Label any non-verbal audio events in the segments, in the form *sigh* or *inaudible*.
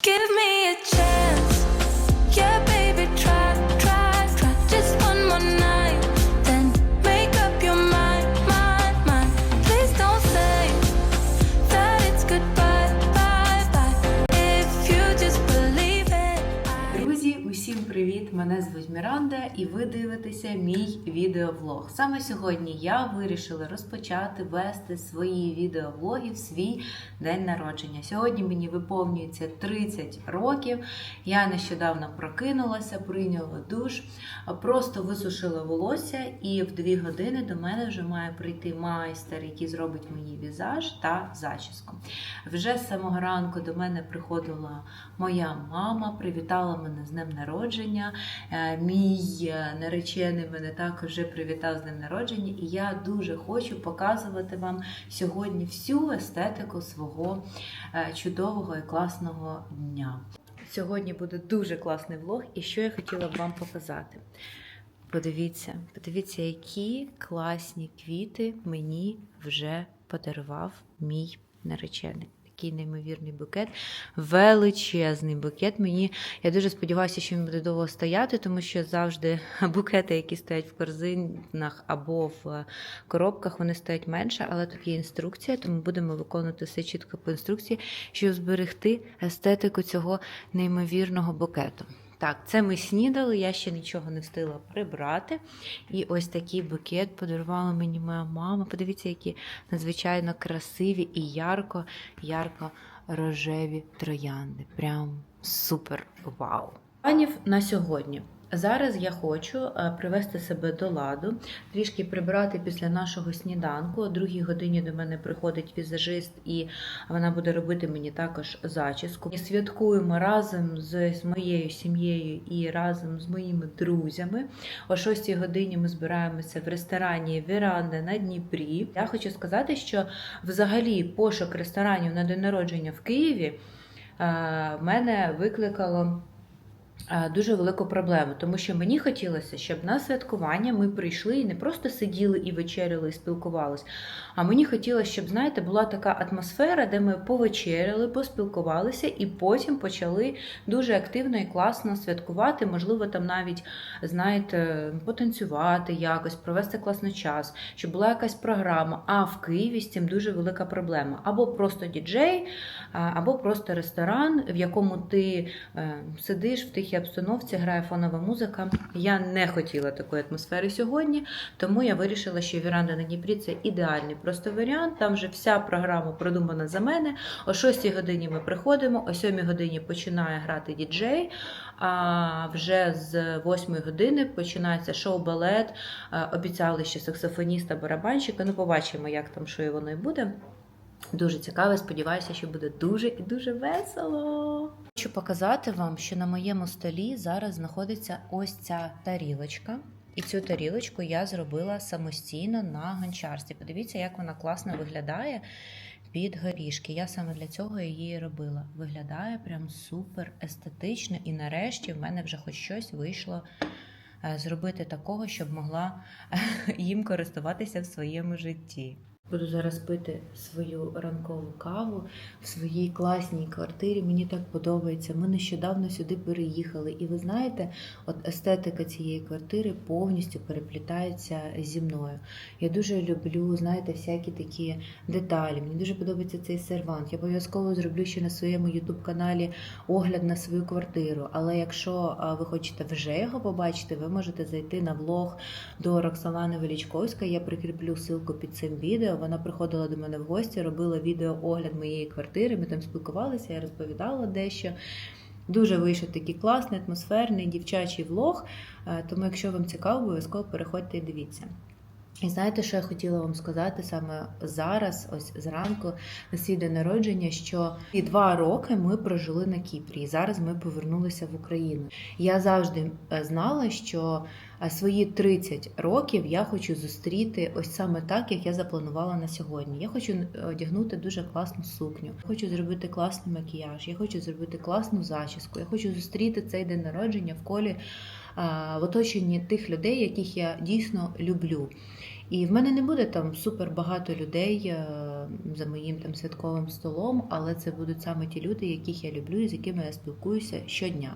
Give me a chance. Мене звуть Міранда, і ви дивитеся мій відеовлог. Саме сьогодні я вирішила розпочати вести свої відеовлоги в свій день народження. Сьогодні мені виповнюється 30 років. Я нещодавно прокинулася, прийняла душ, просто висушила волосся, і в 2 години до мене вже має прийти майстер, який зробить мені візаж та зачіску. Вже з самого ранку до мене приходила моя мама, привітала мене з днем народження. Е, Мій е, наречений мене також вже привітав з днем народження, і я дуже хочу показувати вам сьогодні всю естетику свого е, чудового і класного дня. Сьогодні буде дуже класний влог, і що я хотіла б вам показати. Подивіться, подивіться, які класні квіти мені вже подарував мій наречений. Такий неймовірний букет, величезний букет. Мені я дуже сподіваюся, що він буде довго стояти, тому що завжди *laughs* букети, які стоять в корзинах або в коробках, вони стоять менше, але тут є інструкція, тому будемо виконувати все чітко по інструкції, щоб зберегти естетику цього неймовірного букету. Так, це ми снідали, я ще нічого не встигла прибрати. І ось такий букет подарувала мені моя мама. Подивіться, які надзвичайно красиві і ярко, ярко рожеві троянди. Прям супер вау! Планів на сьогодні. Зараз я хочу е, привести себе до ладу, трішки прибрати після нашого сніданку. О другій годині до мене приходить візажист, і вона буде робити мені також зачіску. І святкуємо разом з, моєю сім'єю і разом з моїми друзями. О 6 годині ми збираємося в ресторані Віранда на Дніпрі. Я хочу сказати, що взагалі пошук ресторанів на день народження в Києві е, мене викликало. Е, Дуже велику проблему, тому що мені хотілося, щоб на святкування ми прийшли і не просто сиділи і вечеряли, і спілкувалися, а мені хотілося, щоб, знаєте, була така атмосфера, де ми повечеряли, поспілкувалися і потім почали дуже активно і класно святкувати. Можливо, там навіть, знаєте, потанцювати якось, провести класний час, щоб була якась програма. А в Києві з цим дуже велика проблема. Або просто діджей, або просто ресторан, в якому ти е, сидиш в тихій обстановці, грає фонова музика. Я не хотіла такої атмосфери сьогодні, тому я вирішила, що Віранда на Дніпрі це ідеальний просто варіант. Там вже вся програма продумана за мене. О 6 годині ми приходимо, о 7 годині починає грати діджей. А вже з 8 години починається шоу-балет. Е, Обіцяли ще саксофоніста, барабанщика. Ну, побачимо, як там що і воно і буде. Дуже цікаво, сподіваюся, що буде дуже і дуже весело. Хочу показати вам, що на моєму столі зараз знаходиться ось ця тарілочка. І цю тарілочку я зробила самостійно на гончарстві. Подивіться, як вона класно виглядає під горішки. Я саме для цього її робила. Виглядає прям супер естетично, і нарешті в мене вже хоч щось вийшло е, зробити такого, щоб могла *laughs* їм користуватися в своєму житті. Буду зараз пити свою ранкову каву в своїй класній квартирі. Мені так подобається. Ми нещодавно сюди переїхали, і ви знаєте, от естетика цієї квартири повністю переплітається зі мною. Я дуже люблю, знаєте, всякі такі деталі. Мені дуже подобається цей сервант. Я обов'язково зроблю ще на своєму youtube каналі огляд на свою квартиру. Але якщо ви хочете вже його побачити, ви можете зайти на влог до Роксолани Величковської. Я прикріплю ссылку під цим відео. Вона приходила до мене в гості, робила відео огляд моєї квартири. Ми там спілкувалися, я розповідала дещо. Дуже вийшов такий класний, атмосферний, дівчачий влог. Е, Тому, якщо вам цікаво, обов'язково переходьте і дивіться. І знаєте, що я хотіла вам сказати саме зараз, ось зранку, на свій день народження, що і два роки ми прожили на Кіпрі, і зараз ми повернулися в Україну. Я завжди е, знала, що е, свої 30 років я хочу зустріти ось саме так, як я запланувала на сьогодні. Я хочу е, одягнути дуже класну сукню, хочу зробити класний макіяж, я хочу зробити класну зачіску, я хочу зустріти цей день народження в колі в оточенні тих людей, яких я дійсно люблю. І в мене не буде там супер багато людей е, за моїм там святковим столом, але це будуть саме ті люди, яких я люблю і з якими я спілкуюся щодня.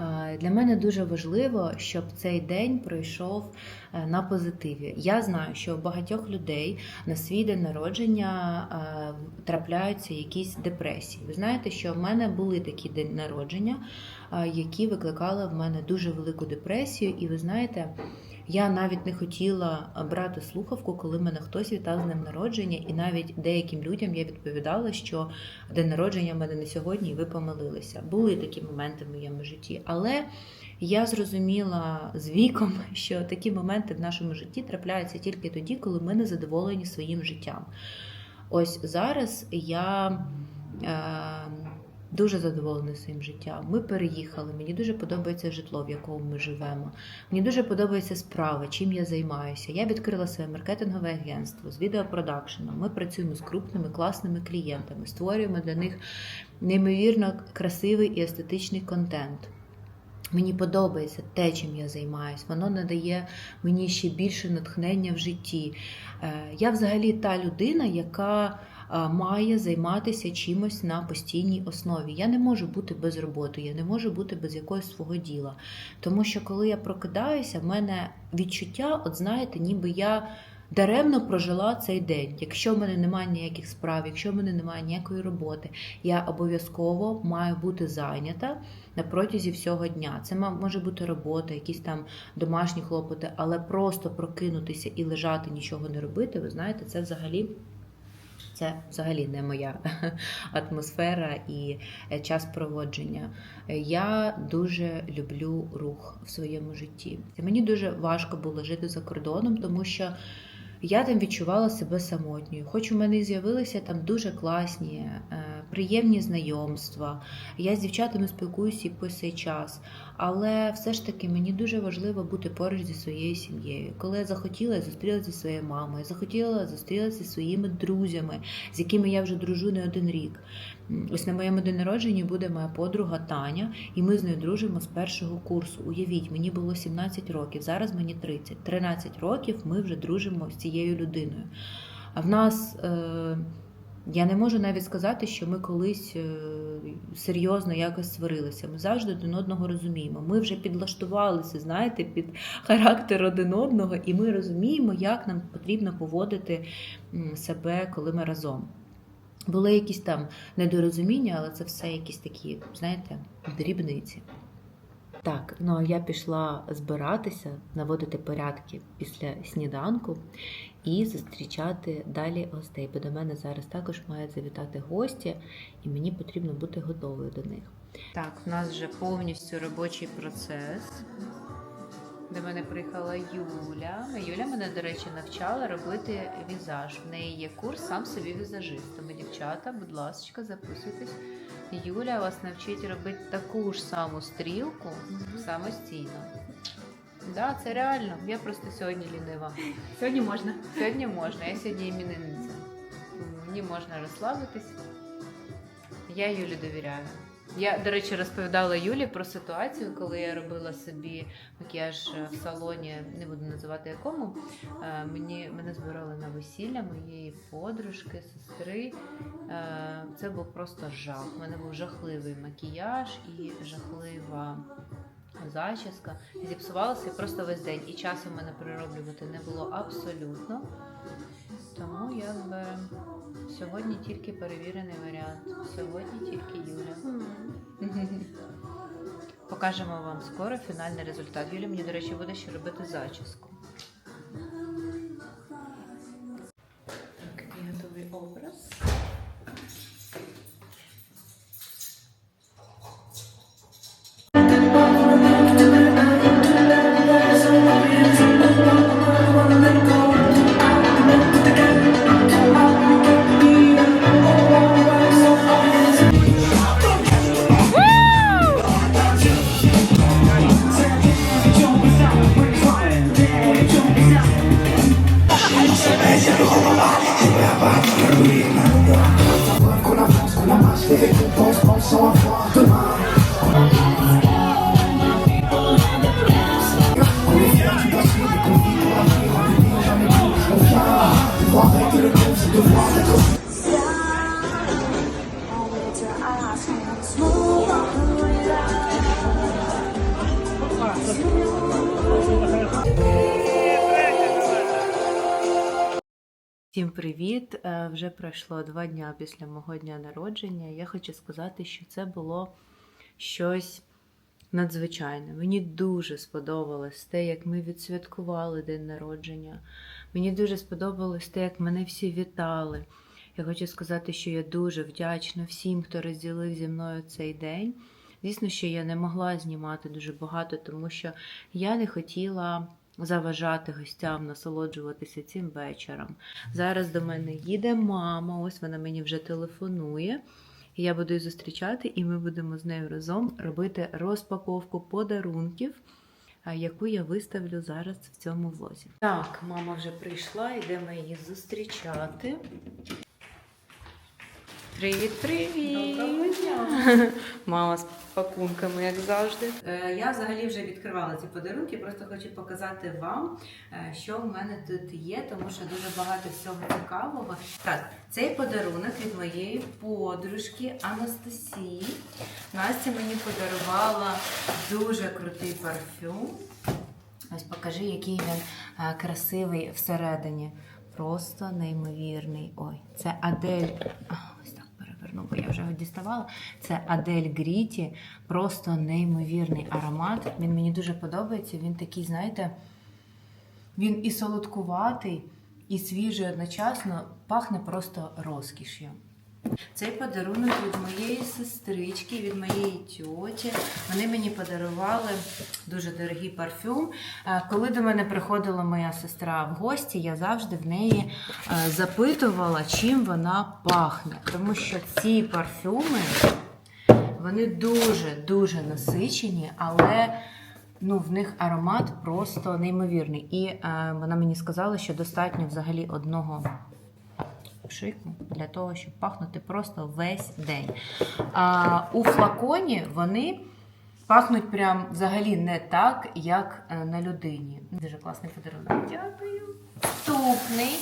Е, Для мене дуже важливо, щоб цей день пройшов е, на позитиві. Я знаю, що у багатьох людей на свій день народження трапляються якісь депресії. Ви знаєте, що в мене були такі день народження, які викликали в мене дуже велику депресію, і ви знаєте. Я навіть не хотіла брати слухавку, коли мене хтось вітав з днем народження, і навіть деяким людям я відповідала, що день народження в мене не сьогодні, і ви помилилися. Були такі моменти в моєму житті, але я зрозуміла з віком, *laughs* що такі моменти в нашому житті трапляються тільки тоді, коли ми не задоволені своїм життям. Ось зараз я. Е- Дуже задоволена своїм життям. Ми переїхали. Мені дуже подобається житло, в якому ми живемо. Мені дуже подобається справа, чим я займаюся. Я відкрила своє маркетингове агентство з відеопродакшеном. Ми працюємо з крупними класними клієнтами, створюємо для них неймовірно красивий і естетичний контент. Мені подобається те, чим я займаюся. Воно надає мені ще більше натхнення в житті. Е, Я взагалі та людина, яка має займатися чимось на постійній основі. Я не можу бути без роботи, я не можу бути без якогось свого діла. Тому що коли я прокидаюся, в мене відчуття, от знаєте, ніби я. Даремно прожила цей день. Якщо в мене немає ніяких справ, якщо в мене немає ніякої роботи, я обов'язково маю бути зайнята на протязі всього дня. Це може бути робота, якісь там домашні хлопоти, але просто прокинутися і лежати, нічого не робити, ви знаєте, це взагалі. Це взагалі не моя *laughs* атмосфера і е, час проводження. Я дуже люблю рух в своєму житті. Мені дуже важко було жити за кордоном, тому що я там відчувала себе самотньою. Хоч у мене з'явилися там дуже класні, е, приємні знайомства. Я з дівчатами спілкуюся і по цей час. Але все ж таки мені дуже важливо бути поруч зі своєю сім'єю. Коли я захотіла, я зустрілася зі своєю мамою, захотіла зустрілася зі своїми друзями, з якими я вже дружу не один рік. Ось на моєму день народження буде моя подруга Таня, і ми з нею дружимо з першого курсу. Уявіть, мені було 17 років, зараз мені 30. 13 років ми вже дружимо з цією людиною. А в нас. Е- я не можу навіть сказати, що ми колись е, серйозно якось сварилися. Ми завжди один одного розуміємо. Ми вже підлаштувалися, знаєте, під характер один одного, і ми розуміємо, як нам потрібно поводити себе, коли ми разом. Були якісь там недорозуміння, але це все якісь такі, знаєте, дрібниці. Так, ну а я пішла збиратися, наводити порядки після сніданку і зустрічати далі гостей. Бо до мене зараз також мають завітати гості, і мені потрібно бути готовою до них. Так, в нас вже повністю робочий процес. До мене приїхала Юля. Юля мене, до речі, навчала робити візаж. В неї є курс сам собі візажист. Тому, дівчата, будь ласка, записуйтесь. Юля вас навчить робити таку ж саму стрілку самостійно. Да, це реально. Я просто сьогодні лінива. *laughs* Сьогодні можна. Сьогодні можна, я сьогодні іменинниця. Мені можна розслабитись. Я Юлі довіряю. Я, до речі, розповідала Юлі про ситуацію, коли я робила собі макіяж в салоні, не буду називати якому. Е, Мені, мене збирали на весілля моєї подружки, сестри. Е, Це був просто жах. У мене був жахливий макіяж і жахлива зачіска. Зіпсувалася просто весь день. І часу в мене перероблювати не було абсолютно. Тому якби сьогодні тільки перевірений варіант. Сьогодні тільки Юля. Покажемо вам скоро фінальний результат. Юля мені, до речі, буде ще робити зачіску. Вже пройшло два дня після мого дня народження. Я хочу сказати, що це було щось надзвичайне. Мені дуже сподобалось те, як ми відсвяткували день народження. Мені дуже сподобалось те, як мене всі вітали. Я хочу сказати, що я дуже вдячна всім, хто розділив зі мною цей день. Звісно, що я не могла знімати дуже багато, тому що я не хотіла заважати гостям насолоджуватися цим вечором. Зараз до мене їде мама, ось вона мені вже телефонує. Я буду її зустрічати, і ми будемо з нею разом робити розпаковку подарунків, яку я виставлю зараз в цьому влозі. Так, мама вже прийшла, йдемо її зустрічати. Привіт, привіт! Доброго дня. *laughs* Мама з пакунками, як завжди. Е, Я взагалі вже відкривала ці подарунки, просто хочу показати вам, е, що в мене тут є, тому що дуже багато всього цікавого. Так, цей подарунок від моєї подружки Анастасії. Настя мені подарувала дуже крутий парфюм. Ось покажи, який він е, красивий всередині. Просто неймовірний. Ой, це Адель. Переверну, бо я вже його діставала. Це Адель Гріті. Просто неймовірний аромат. Він мені дуже подобається. Він такий, знаєте, він і солодкуватий, і свіжий одночасно пахне просто розкіш'ю. Цей подарунок від моєї сестрички, від моєї тьоті. Вони мені подарували дуже дорогий парфюм. Е, Коли до мене приходила моя сестра в гості, я завжди в неї е, запитувала, чим вона пахне. Тому що ці парфюми вони дуже-дуже насичені, але ну, в них аромат просто неймовірний. І е, вона мені сказала, що достатньо взагалі одного пшику для того, щоб пахнути просто весь день. А у флаконі вони пахнуть прям взагалі не так, як е, на людині. Дуже класний подарунок. Дякую. Наступний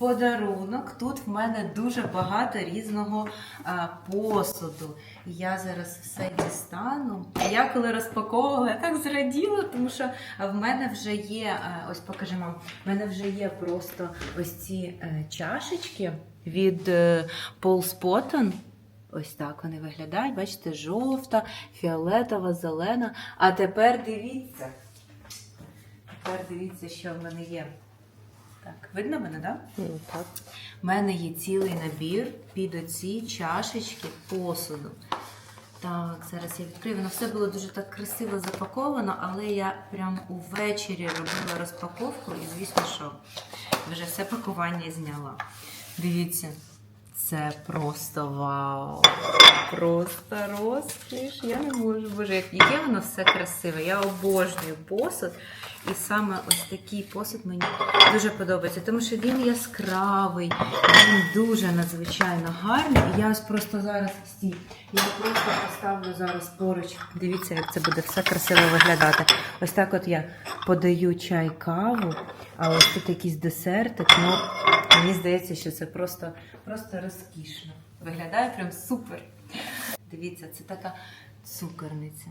подарунок. Тут в мене дуже багато різного а, посуду. Я зараз все дістану. Я коли розпаковувала, я так зраділа, тому що в мене вже є, а, ось покажи вам, в мене вже є просто ось ці е, чашечки від е, Paul Spotton. Ось так вони виглядають. Бачите, жовта, фіолетова, зелена. А тепер дивіться. Тепер дивіться, що в мене є. Так, видно мене? Да? так. У мене є цілий набір під оці чашечки посуду. Так, зараз я відкрию. Воно все було дуже так красиво запаковано, але я прям увечері робила розпаковку і, звісно, що вже все пакування зняла. Дивіться, це просто вау! Просто розкіш. Я не можу. Боже, яке воно все красиве. Я обожнюю посуд. І саме ось такий посуд мені дуже подобається, тому що він яскравий, він дуже надзвичайно гарний. І я ось просто зараз стій. Я просто поставлю зараз поруч. Дивіться, як це буде все красиво виглядати. Ось так от я подаю чай, каву, а ось тут якийсь десертик. Ну, мені здається, що це просто, просто розкішно. Виглядає прям супер. Дивіться, це така цукерниця.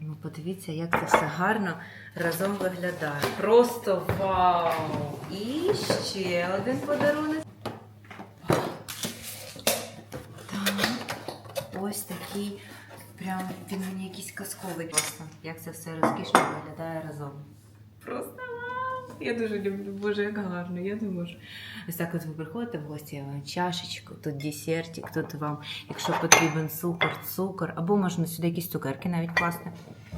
Ну, подивіться, як це все гарно разом виглядає. Просто вау! І ще один подарунок. Так, ось такий, прям він мені якийсь казковий. Просто як це все розкішно виглядає разом. Просто! Я дуже люблю, боже, як гарно, я не можу. Ось так от ви приходите в гості, я вам чашечку, тут десертик, тут вам, якщо потрібен цукор, цукор, або можна сюди якісь цукерки навіть класти.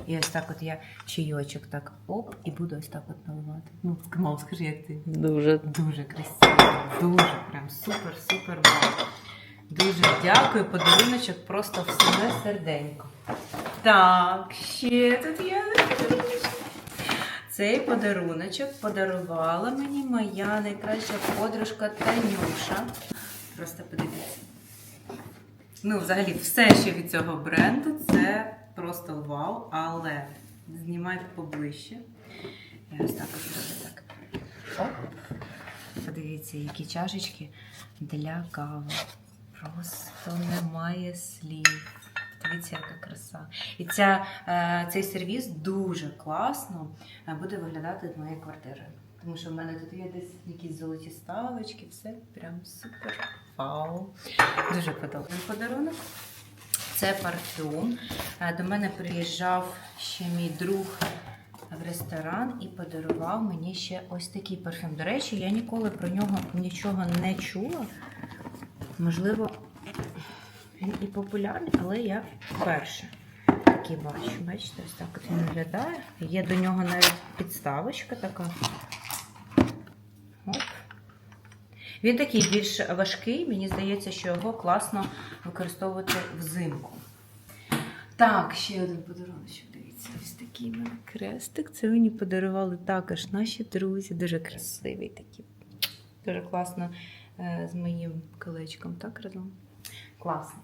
І ось так от я чайочок так оп, і буду ось так от наливати. Ну, мов, скажи, як ти? Дуже. Дуже красиво, дуже прям супер, супер вау. Дуже дякую, подаруночок просто в саме серденько. Так, ще тут є. Цей подаруночок подарувала мені моя найкраща подружка Танюша. Просто подивіться. Ну, взагалі, все, що від цього бренду, це просто вау, але знімай поближче. Я ось так от так. Подивіться, які чашечки для кави. Просто немає слів. Дивіться, яка краса. І ця, е, цей сервіс дуже класно е, буде виглядати з моєї квартири. Тому що в мене тут є десь якісь золоті ставочки, все прям супер. Вау. Дуже подобається подарунок. Це парфюм. Е, До мене приїжджав ще мій друг в ресторан і подарував мені ще ось такий парфюм. До речі, я ніколи про нього нічого не чула. Можливо, він і популярний, але я вперше такий бачу. Бачите, ось так він виглядає. Є до нього навіть підставочка така. Оп. Він такий більш важкий, мені здається, що його класно використовувати взимку. Так, ще один подарунок. Дивіться, ось такий мене крестик. Це мені подарували також наші друзі. Дуже красивий такий. Дуже класно е, з моїм колечком, так разом. Класно.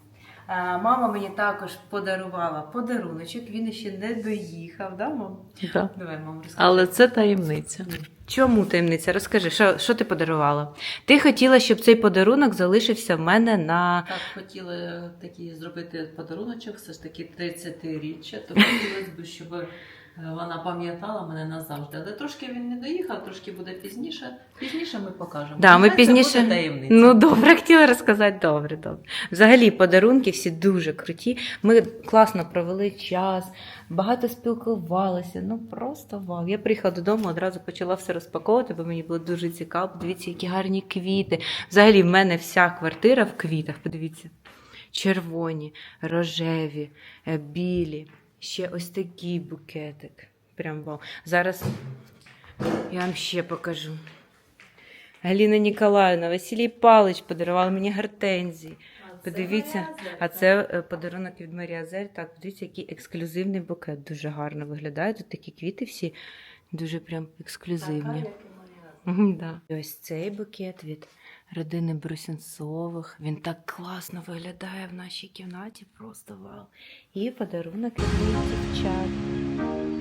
Е, Мама мені також подарувала подаруночок. Він ще не доїхав, да, мам? Да. Давай, мам, розкажи. Але це таємниця. Чому таємниця? Розкажи, що, що ти подарувала? Ти хотіла, щоб цей подарунок залишився в мене на. Так, хотіла такі зробити подаруночок, все ж таки 30-річчя, то *laughs* хотілося б, щоб вона пам'ятала мене назавжди. Але трошки він не доїхав, трошки буде пізніше. Пізніше ми покажемо. Да, ми пізніше- буде таємниця. Ну, добре, хотіла розказати. Добре, добре. Взагалі, подарунки всі дуже круті. Ми класно провели час, багато спілкувалися. Ну просто вау. Я приїхала додому, одразу почала все розпаковувати, бо мені було дуже цікаво. Подивіться, які гарні квіти. Взагалі, в мене вся квартира в квітах. Подивіться. Червоні, рожеві, е, білі. Ще ось такий букетик. Прям вау. Зараз я вам ще покажу. Галіна Ніколаївна, Василій Павлович подарував мені гортензії. Подивіться, а це е, подарунок від Марії Азель. Так, подивіться, який ексклюзивний букет. Дуже гарно виглядає. Тут такі квіти всі дуже прям ексклюзивні. Мгм, Да. І ось цей букет від родини Брусінцових. Він так класно виглядає в нашій кімнаті. Просто вау. І подарунок від дівчат.